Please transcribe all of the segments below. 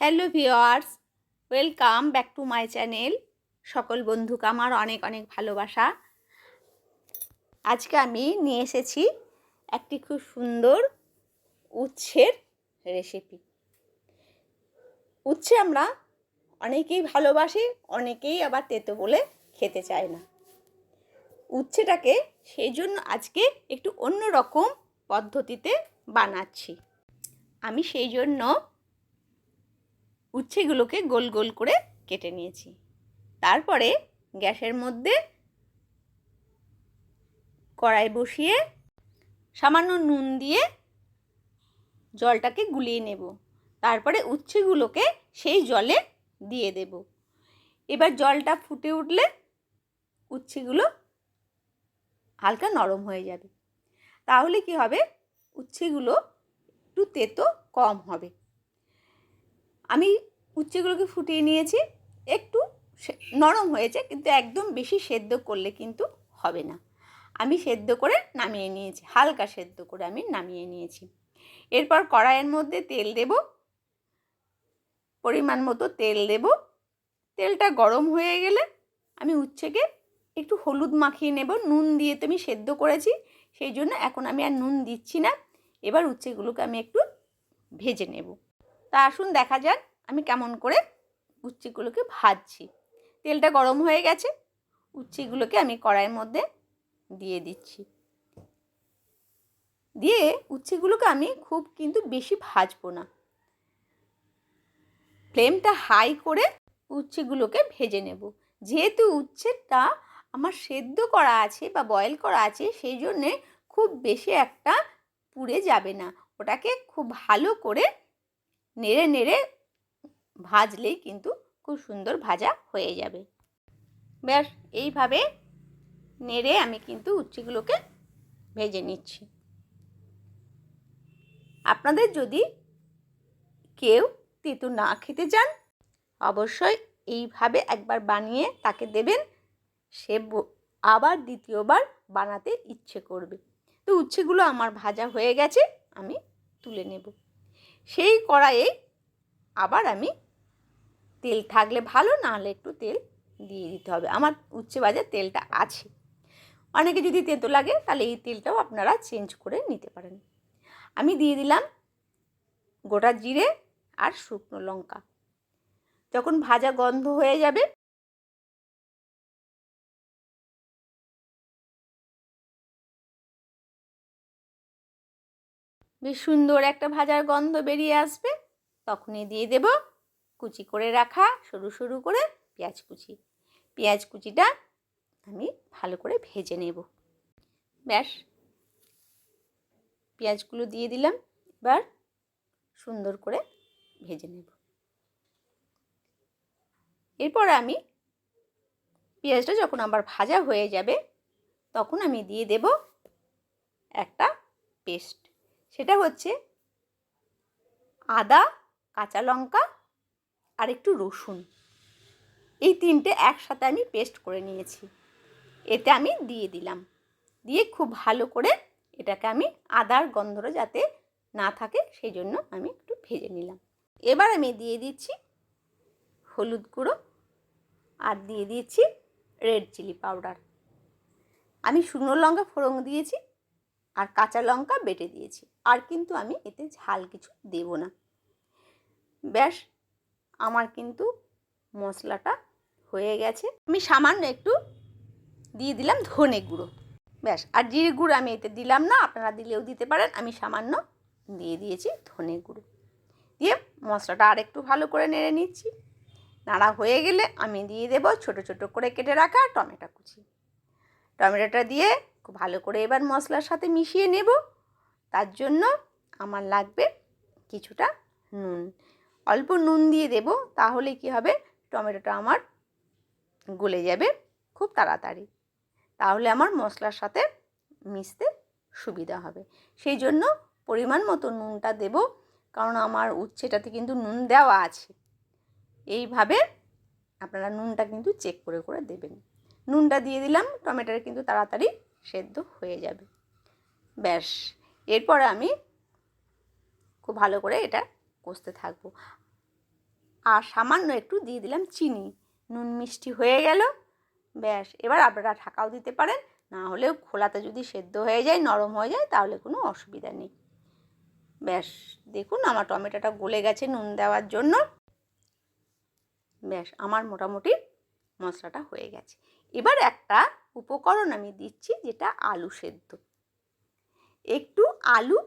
Hello viewers welcome back to my channel সকল বন্ধুকে আমার অনেক অনেক ভালোবাসা। আজকে আমি নিয়ে এসেছি একটি খুব সুন্দর উচ্ছের রেসিপি উচ্ছে আমরা অনেকেই ভালোবাসি, অনেকেই আবার তেতো বলে খেতে চায় না। উচ্ছেটাকে সেই জন্য আজকে একটু অন্য রকম পদ্ধতিতে বানাচ্ছি। আমি সেই জন্য উচ্ছেগুলোকে গোল গোল করে কেটে নিয়েছি। তারপরে গ্যাসের মধ্যে কড়াই বসিয়ে সামান্য নুন দিয়ে জলটাকে গুলিয়ে নেব। তারপরে উচ্ছেগুলোকে সেই জলে দিয়ে দেব। এবার জলটা ফুটে উঠলে উচ্ছেগুলো হালকা নরম হয়ে যাবে। তাহলে কি হবে? উচ্ছেগুলো একটু তেতো কম হবে। আমি উচ্ছেগুলোকে ফুটিয়ে নিয়েছি, একটু নরম হয়েছে, কিন্তু একদম বেশি সেদ্ধ করলে কিন্তু হবে না। আমি সেদ্ধ করে নামিয়ে নিয়েছি, হালকা সেদ্ধ করে আমি নামিয়ে নিয়েছি। এরপর কড়াইয়ের মধ্যে তেল দেব, পরিমাণ মতো তেল দেব। তেলটা গরম হয়ে গেলে আমি উচ্ছেকে একটু হলুদ মাখিয়ে নেব, নুন দিয়ে তো আমি সেদ্ধ করেছি, সেই জন্য এখন আমি আর নুন দিচ্ছি না। এবার উচ্ছেগুলোকে আমি একটু ভেজে নেব। তা আসুন দেখা যাক আমি কেমন করে উচ্ছেগুলোকে ভাজছি। তেলটা গরম হয়ে গেছে উচ্ছেগুলোকে আমি কড়াইয়ের মধ্যে দিয়ে দিচ্ছি। দিয়ে উচ্ছেগুলোকে আমি খুব কিন্তু বেশি ভাজবো না। ফ্লেমটা হাই করে উচ্ছেগুলোকে ভেজে নেব। যেহেতু উচ্ছেটা আমার সেদ্ধ করা আছে বা বয়েল করা আছে, সেই জন্যে খুব বেশি একটা পুড়ে যাবে না। ওটাকে খুব ভালো করে নেড়ে নেড়ে ভাজলেই কিন্তু খুব সুন্দর ভাজা হয়ে যাবে। ব্যাস, এইভাবে নেড়ে আমি কিন্তু উচ্ছেগুলোকে ভেজে নিচ্ছি। আপনাদের যদি কেউ তেঁতু না খেতে চান, অবশ্যই এইভাবে একবার বানিয়ে তাকে দেবেন, সে আবার দ্বিতীয়বার বানাতে ইচ্ছে করবে। তো উচ্ছেগুলো আমার ভাজা হয়ে গেছে, আমি তুলে নেব। সেই কড়াইয়ে আবার আমি তেল থাকলে ভালো না হলে একটু তেল দিয়ে দিতে হবে। আমার উচ্ছে ভাজার তেলটা আছে। অনেকে যদি তেঁতো লাগে, তাহলে এই তেলটাও আপনারা চেঞ্জ করে নিতে পারেন। আমি দিয়ে দিলাম গোটা জিরে আর শুকনো লঙ্কা। যখন ভাজা গন্ধ হয়ে যাবে বেশ সুন্দর একটা ভাজার গন্ধ বেরিয়ে আসবে, তখনই দিয়ে দেব কুচি করে রাখা সরু সরু করে পেঁয়াজ কুচি। পেঁয়াজ কুচিটা আমি ভালো করে ভেজে নেব। ব্যাস, পেঁয়াজগুলো দিয়ে দিলাম, এবার সুন্দর করে ভেজে নেব। এরপর আমি পেঁয়াজটা যখন আবার ভাজা হয়ে যাবে, তখন আমি দিয়ে দেব একটা পেস্ট। সেটা হচ্ছে আদা, কাঁচা লঙ্কা আর একটু রসুন। এই তিনটে একসাথে আমি পেস্ট করে নিয়েছি। এতে আমি দিয়ে দিলাম। দিয়ে খুব ভালো করে এটাকে আমি আদার গন্ধটা যাতে না থাকে, সেই জন্য আমি একটু ভেজে নিলাম। এবার আমি দিয়ে দিচ্ছি হলুদ গুঁড়ো আর দিয়ে দিচ্ছি রেড চিলি পাউডার আমি শুকনো লঙ্কা ফোড়ন দিয়েছি আর কাঁচা লঙ্কা বেটে দিয়েছি। আর কিন্তু আমি এতে ঝাল কিছু দেব না। ব্যাস, আমার কিন্তু মশলাটা হয়ে গেছে। আমি সামান্য একটু দিয়ে দিলাম ধনে গুঁড়ো। ব্যাস, আর জিরে গুঁড়ো আমি এতে দিলাম না, আপনারা দিলেও দিতে পারেন। আমি সামান্য দিয়ে দিয়েছি ধনে গুঁড়ো। দিয়ে মশলাটা আর একটু ভালো করে নেড়ে নিচ্ছি। নাড়া হয়ে গেলে আমি দিয়ে দেবো ছোট ছোট করে কেটে রাখা টমেটো কুচি। টমেটোটা দিয়ে খুব ভালো করে এবার মশলার সাথে মিশিয়ে নেব। তার জন্য আমার লাগবে কিছুটা নুন। অল্প নুন দিয়ে দেব তাহলে কি হবে? টমেটোটা আমার গলে যাবে খুব তাড়াতাড়ি। তাহলে আমার মশলার সাথে মিশতে সুবিধা হবে। সেই জন্য পরিমাণ মতো নুনটা দেব কারণ আমার উচ্ছেটাতে কিন্তু নুন দেওয়া আছে। এইভাবে আপনারা নুনটা কিন্তু চেক করে করে দেবেন। নুনটা দিয়ে দিলাম, টমেটোটা কিন্তু তাড়াতাড়ি সেদ্ধ হয়ে যাবে। ব্যাস, এরপর আমি খুব ভালো করে এটা কষতে থাকব। আর সামান্য একটু দিয়ে দিলাম চিনি, নুন মিষ্টি হয়ে গেল। ব্যাস, এবার আপনারা ঢাকাও দিতে পারেন, না হলেও খোলাতে যদি সেদ্ধ হয়ে যায়, নরম হয়ে যায়, তাহলে কোনো অসুবিধা নেই। ব্যাস, দেখুন আমার টমেটোটা গলে গেছে নুন দেওয়ার জন্য। ব্যাস, আমার মোটামুটি মশলাটা হয়ে গেছে। এবার একটা উপকরণ আমি দিচ্ছি যেটা আলু সেদ্ধ। একটু আলু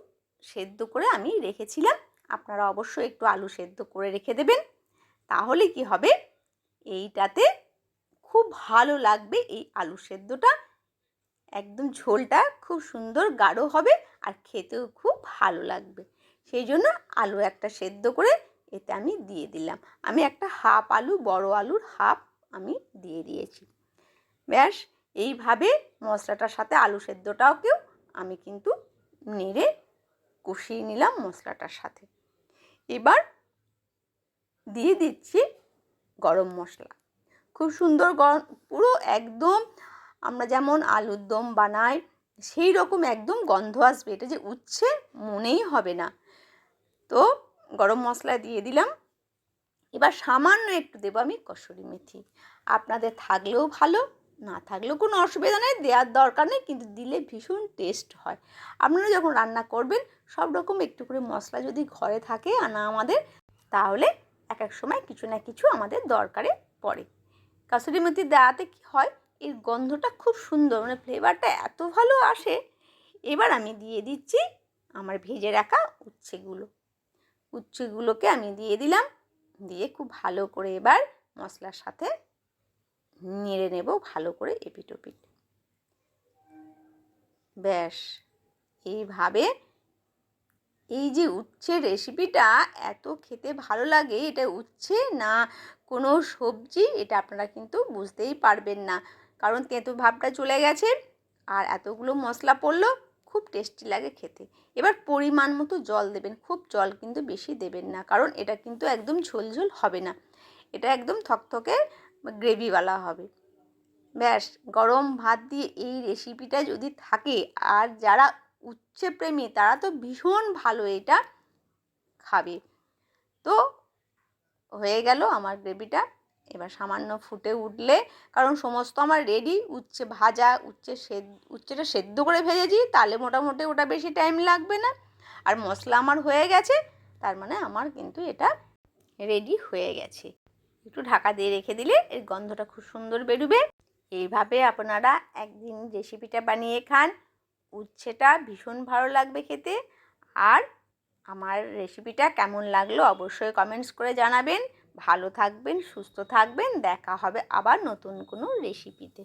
সেদ্ধ করে আমি রেখেছিলাম। আপনারা অবশ্যই একটু আলু সেদ্ধ করে রেখে দেবেন। তাহলে কি হবে? এইটাতে খুব ভালো লাগবে এই আলু সেদ্ধটা। একদম ঝোলটা খুব সুন্দর গাঢ় হবে আর খেতেও খুব ভালো লাগবে। সেই জন্য আলু একটা সেদ্ধ করে এতে আমি দিয়ে দিলাম। আমি একটা হাফ আলু, বড় আলুর হাফ আমি দিয়ে দিয়েছি। ব্যাস, এইভাবে মশলাটার সাথে আলু সেদ্ধটাকেও আমি কিন্তু নেড়ে কষিয়ে নিলাম মশলাটার সাথে। এবার দিয়ে দিচ্ছি গরম মশলা। খুব সুন্দর গরম, পুরো একদম আমরা যেমন আলুর দম বানাই, সেই রকম একদম গন্ধ আসবে, এটা যে উচ্ছে মনেই হবে না। তো গরম মশলা দিয়ে দিলাম এবার সামান্য একটু দেবো আমি কসুরি মেথি। আপনাদের থাকলেও ভালো, না থাকলেও কোনো অসুবিধা নেই, দেওয়ার দরকার নেই, কিন্তু দিলে ভীষণ টেস্ট হয়। আপনারা যখন রান্না করবেন, সব রকম একটু করে মশলা যদি ঘরে থাকে আনা আমাদের, তাহলে এক এক সময় কিছু না কিছু আমাদের দরকারে পড়ে। কাসুরি মেথি দেওয়াতে কী হয়, এর গন্ধটা খুব সুন্দর মানে ফ্লেভারটা এত ভালো আসে। এবার আমি দিয়ে দিচ্ছি আমার ভেজে রাখা উচ্ছেগুলো। উচ্ছেগুলোকে আমি দিয়ে দিলাম। দিয়ে খুব ভালো করে এবার মশলার সাথে নেড়ে নেব, ভালো করে এপিট ওপিট। ব্যাস, এইভাবে এই যে উচ্ছে রেসিপিটা এত খেতে ভালো লাগে, এটা উচ্ছে না কোনো সবজি, এটা আপনারা কিন্তু বুঝতেই পারবেন না। কারণ তেঁতো ভাবটা চলে গেছে, আর এতগুলো মশলা পড়ল খুব টেস্টি লাগে খেতে। এবার পরিমাণ মতো জল দেবেন, খুব জল কিন্তু বেশি দেবেন না, কারণ এটা কিন্তু একদম ঝোল ঝোল হবে না। এটা একদম থকথকে গ্রেভিওয়ালা হবে। ব্যাস, গরম ভাত দিয়ে এই রেসিপিটা যদি থাকে, আর যারা উচ্ছে প্রেমী, তারা তো ভীষণ ভালো এটা খাবে। তো হয়ে গেল আমার গ্রেভিটা। এবার সামান্য ফুটে উঠলে, কারণ সমস্ত আমার রেডি উচ্ছে ভাজা, উচ্ছে সেদ্ধ উচ্ছেটা সেদ্ধ করে ভেজেছি, তাহলে মোটামুটি ওটা বেশি টাইম লাগবে না। আর মশলা আমার হয়ে গেছে, তার মানে আমার কিন্তু এটা রেডি হয়ে গেছে। একটু ঢাকা দিয়ে রেখে দিলে এর গন্ধটা খুব সুন্দর বেরোবে। এইভাবে আপনারা একদিন রেসিপিটা বানিয়ে খান। উচ্ছেটা ভীষণ ভালো লাগবে খেতে। আর আমার রেসিপিটা কেমন লাগল অবশ্যই কমেন্টস করে জানাবেন। ভালো থাকবেন সুস্থ থাকবেন দেখা হবে আবার নতুন কোনো রেসিপিতে